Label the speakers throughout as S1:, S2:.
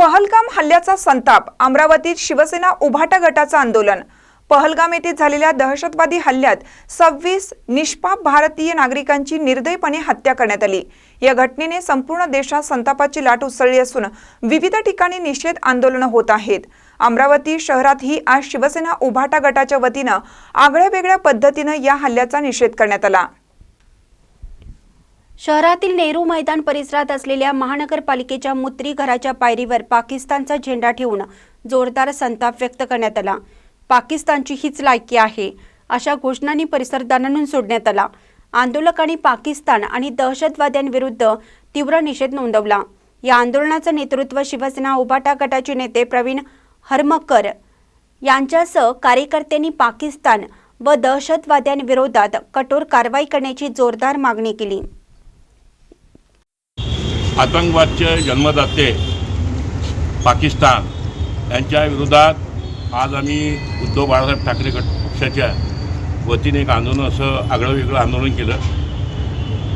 S1: पहलगाम हल्ल्याचा संताप अमरावतीत शिवसेना उभाटा गटाचं आंदोलन. पहलगाम येथे झालेल्या दहशतवादी हल्ल्यात सव्वीस निष्पाप भारतीय नागरिकांची निर्दयपणे हत्या करण्यात आली. या घटनेने संपूर्ण देशात संतापाची लाट उसळली असून विविध ठिकाणी निषेध आंदोलनं होत आहेत. अमरावती शहरातही आज शिवसेना उभाटा गटाच्या वतीनं आगळ्या वेगळ्या पद्धतीनं या हल्ल्याचा निषेध करण्यात आला.
S2: शहरातील नेहरू मैदान परिसरात असलेल्या महानगरपालिकेच्या मुत्री घराच्या पायरीवर पाकिस्तानचा झेंडा ठेवून जोरदार संताप व्यक्त करण्यात आला. पाकिस्तानची हीच लायकी आहे अशा घोषणांनी परिसर सोडण्यात आला. आंदोलकांनी पाकिस्तान आणि दहशतवाद्यांविरुद्ध तीव्र निषेध नोंदवला. या आंदोलनाचं नेतृत्व शिवसेना उभाटा गटाचे नेते प्रवीण हरमकर यांच्यासह कार्यकर्त्यांनी पाकिस्तान व दहशतवाद्यांविरोधात कठोर कारवाई करण्याची जोरदार मागणी केली.
S3: आतंकवादचे जन्मदाते पाकिस्तान यांच्या विरोधात आज आम्ही उद्धव बाळासाहेब ठाकरे गट पक्षाच्या वतीने एक आंदोलन असं आगळं वेगळं आंदोलन केलं.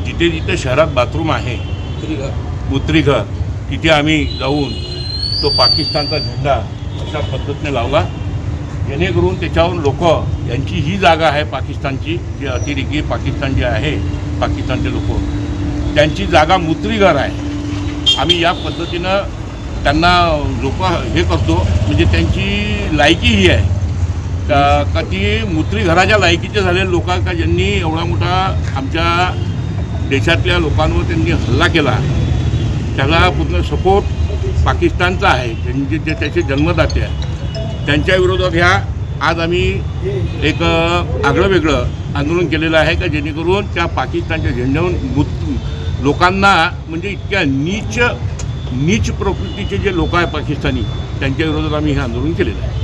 S3: जिथे जिथे शहरात बाथरूम आहे मुत्रीघर तिथे आम्ही जाऊन तो पाकिस्तानचा झेंडा अशा पद्धतीने लावला. जेणेकरून त्याच्यावरून लोक यांची ही जागा आहे पाकिस्तानची जे अतिरेकी पाकिस्तान जे आहे पाकिस्तानचे लोक त्यांची जागा मुत्रीघर आहे. आम्ही या पद्धतीनं त्यांना लोक हे करतो म्हणजे त्यांची लायकी ही आहे. का का ती मुत्री घराच्या लायकीचे झालेले लोक का ज्यांनी एवढा मोठा आमच्या देशातल्या लोकांवर त्यांनी हल्ला केला त्याला पूर्ण सपोर्ट पाकिस्तानचा आहे त्यांचे जे त्याचे जन्मदाते आहे त्यांच्या विरोधात ह्या आज आम्ही एक आगळं वेगळं आंदोलन केलेलं आहे का जेणेकरून त्या पाकिस्तानच्या झेंड्यावर मुत लोकांना म्हणजे इतक्या नीच नीच प्रकृतीचे जे लोक आहे पाकिस्तानी त्यांच्या विरोधात आम्ही हे आंदोलन केलेलं आहे.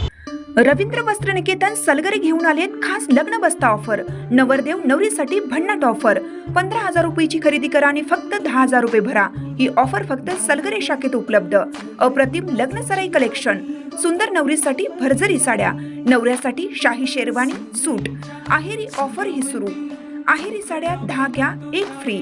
S1: रवींद्र वस्त्र निकेतन सलगरे घेऊन आलेत खास लग्न बस्ता ऑफर नवरदेव नवरीसाठी भन्नाट ऑफर पंधरा हजार रुपयाची खरेदी करा आणि फक्त दहा हजार रुपये भरा. ही ऑफर फक्त सलगरे शाखेत उपलब्ध. अप्रतिम लग्न सराई कलेक्शन सुंदर नवरीसाठी भरजरी साड्या. नवऱ्यासाठी शाही शेरवानी सूट. आहेरी ऑफर ही सुरू. आहेरी साड्या दहा घ्या एक फ्री